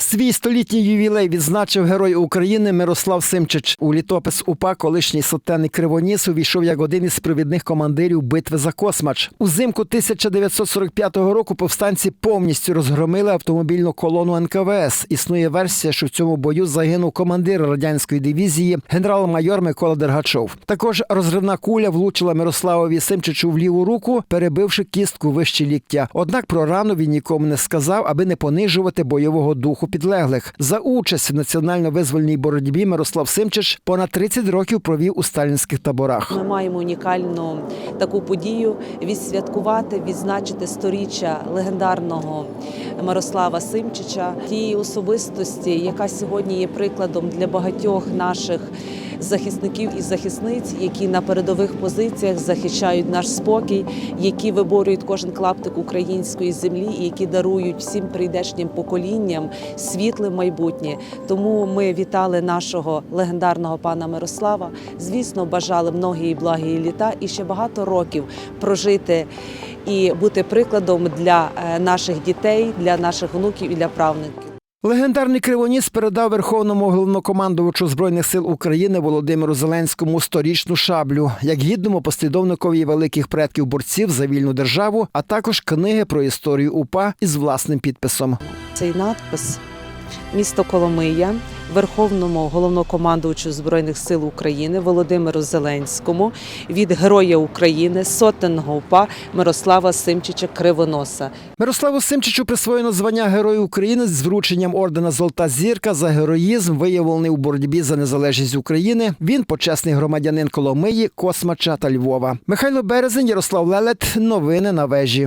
Свій столітній ювілей відзначив герой України Мирослав Симчич. У літопис УПА колишній сотенник Кривоніс увійшов як один із провідних командирів битви за Космач. Узимку 1945 року повстанці повністю розгромили автомобільну колону НКВС. Існує версія, що в цьому бою загинув командир радянської дивізії генерал-майор Микола Дергачов. Також розривна куля влучила Мирославові Симчичу в ліву руку, перебивши кістку вище ліктя. Однак про рану він нікому не сказав, аби не понижувати бойового духу підлеглих. За участь в національно-визвольній боротьбі Мирослав Симчич понад 30 років провів у сталінських таборах. Ми маємо унікальну таку подію відсвяткувати, відзначити сторіччя легендарного Мирослава Симчича, тієї особистості, яка сьогодні є прикладом для багатьох наших захисників і захисниць, які на передових позиціях захищають наш спокій, які виборюють кожен клаптик української землі і які дарують всім прийдешнім поколінням світле майбутнє. Тому ми вітали нашого легендарного пана Мирослава. Звісно, бажали многі і благі літа і ще багато років прожити і бути прикладом для е, наших дітей, для наших внуків і для правнуків. Легендарний Кривоніс передав Верховному головнокомандувачу збройних сил України Володимиру Зеленському сторічну шаблю як гідному послідовникові великих предків борців за вільну державу, а також книги про історію УПА із власним підписом. Цей надпис місто Коломия Верховному головнокомандувачу збройних сил України Володимиру Зеленському від Героя України сотенного УПА Мирослава Симчича Кривоноса. Мирославу Симчичу присвоєно звання Герою України з врученням ордена Золота зірка за героїзм, виявлений у боротьбі за незалежність України. Він почесний громадянин Коломиї, Космача та Львова. Михайло Березень, Ярослав Лелет. Новини на вежі.